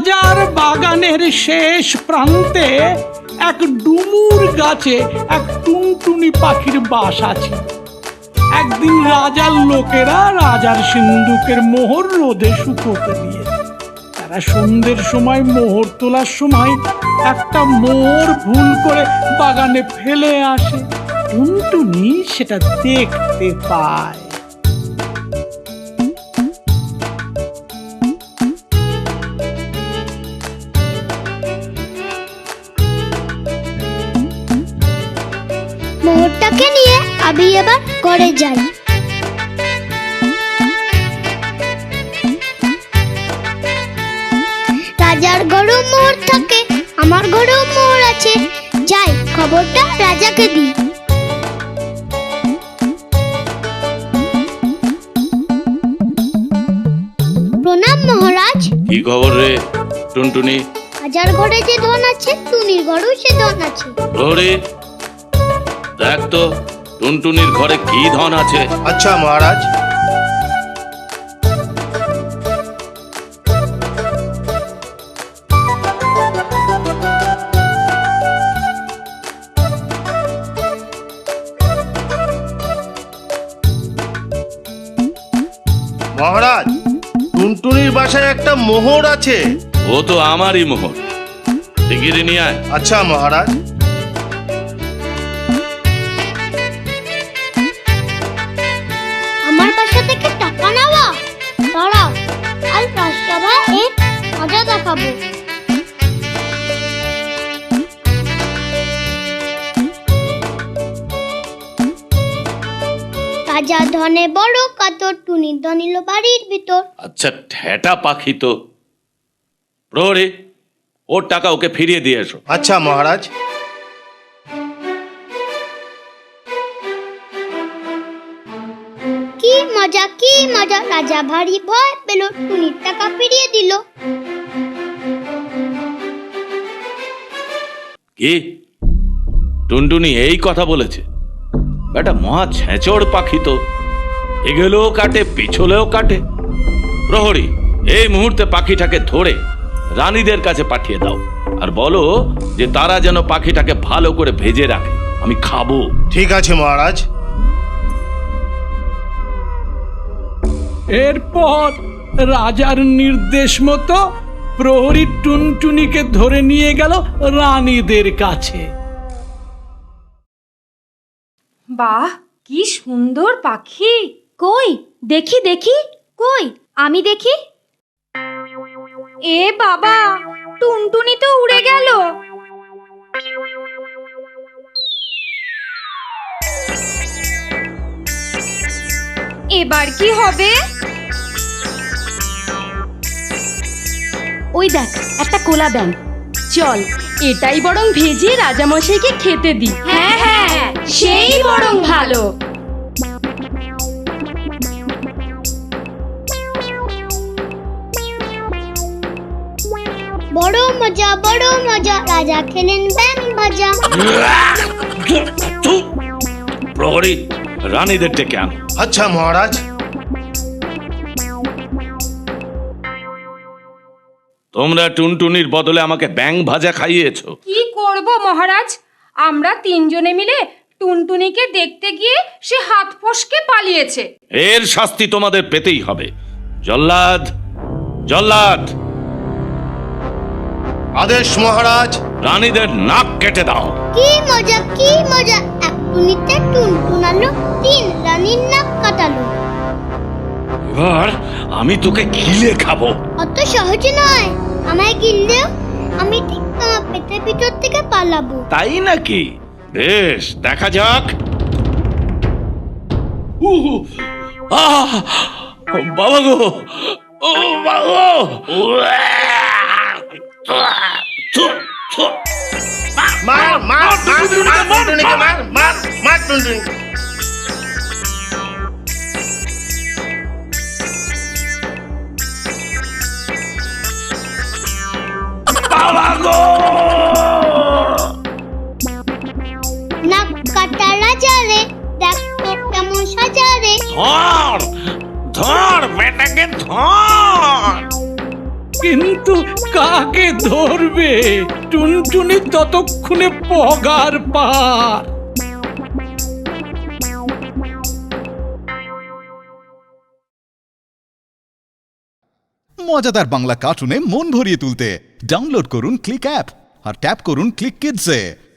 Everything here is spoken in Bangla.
বাগানের শেষ প্রান্তে এক ডুমুর গাছে এক টুনটুনি পাখির বাস আছে। একদিন রাজার লোকেরা রাজার সিন্ধুকের মোহর রোদে শুকোতে দিয়ে তারা সন্ধ্যের সময় মোহর তোলার সময় একটা মোহর ভুল করে বাগানে ফেলে আসে। টুনটুনি সেটা দেখতে পায়। আমি এবার ঘরে যাই। রাজার ঘরেও মোহর থাকে আমার ঘরেও মোহর আছে। যাই খবরটা রাজাকে দিই। প্রণাম মহারাজ। কি খবর রে টুনটুনি? রাজার ঘরে যে ধন আছে টুনির ঘরেও সে ধন আছে। প্রহরী দেখ তো। টুনটুনির ঘরে কি ধন আছে? আচ্ছা মহারাজ। মহারাজ টুনটুনির বাসায় একটা মোহর আছে। ও তো আমারই মোহর। নিয়ে আয়। আচ্ছা মহারাজ। দেখাবো। রাজা ধনে বড় কাতর টুনি ধনিল বাড়ির ভিতর। আচ্ছা ঠেটা পাখি তো। প্রহরী ওর টাকা ওকে ফিরিয়ে দিয়ে এসো। আচ্ছা মহারাজ। কি মজা কি মজা। রাজা ভারী ভয় পেল টুনির টাকা ফিরিয়ে দিল। কি? টুনটুনি এই কথা বলেছে। বেটা মহা ছেঁচড় পাখি তো। এগেলেও কাটে পিছলেও কাটে। প্রহরী এই মুহূর্তে পাখিটাকে ধরে রানীদের কাছে পাঠিয়ে দাও। আর বলো যে তারা যেন পাখিটাকে ভালো করে ভেজে রাখে। আমি খাব। ঠিক আছে মহারাজ। এরপর রাজার নির্দেশ মতো প্রহরী টুনটুনিকে ধরে নিয়ে গেল রানীদের কাছে। বাহ, কি সুন্দর পাখি। কই, দেখি দেখি। কই, আমি দেখি। এ বাবা, টুনটুনি তো উড়ে গেল। এবার কি হবে? ওই দেখ একটা কোলা ব্যাং চল এটাই বরং ভেজে রাজামশাইকে খেতে দি হ্যাঁ হ্যাঁ সেই বরং ভালো। বড় মজা বড় মজা রাজা খেলেন ব্যাং ভাজা। প্রহরী রানীদের ডেকে আনো। আচ্ছা মহারাজ। তোমরা টুনটুনির বদলে আমাকে ব্যাং ভাজা খাইয়েছ। কি করব মহারাজ? আমরা তিনজনে মিলে টুনটুনিকে দেখতে গিয়ে সে হাত ফসকে পালিয়েছে। এর শাস্তি তোমাদের পেতেই হবে। জল্লাদ জল্লাদ। আদেশ মহারাজ। রানীদের নাক কেটে দাও। কি মজা কি মজা। এক টুনিতে টুনটুনালো এবার আমি তোকে গিলে খাব। অত সহজ নয়। আমায় গিললেও আমি ঠিক তোমার পেটের ভিতর থেকে পালাবো। তাই নাকি? বেশ দেখা যাক। উহু, আহ, বাবা গো! ও বাবা। মার মার মার মার টুনটুনিকে মার মার মার নাক কাটা রাজা দেখ তো কেমন সাজা ধর ধর বেটাকে ধর। কিন্তু কাকে ধরবে? টুনটুনি ততক্ষণে পগার পার। মজাদার বাংলা কার্টুনে মন ভরিয়ে তুলতে। ডাউনলোড করুন ক্লিক অ্যাপ আর ট্যাপ করুন ক্লিক কিডসে।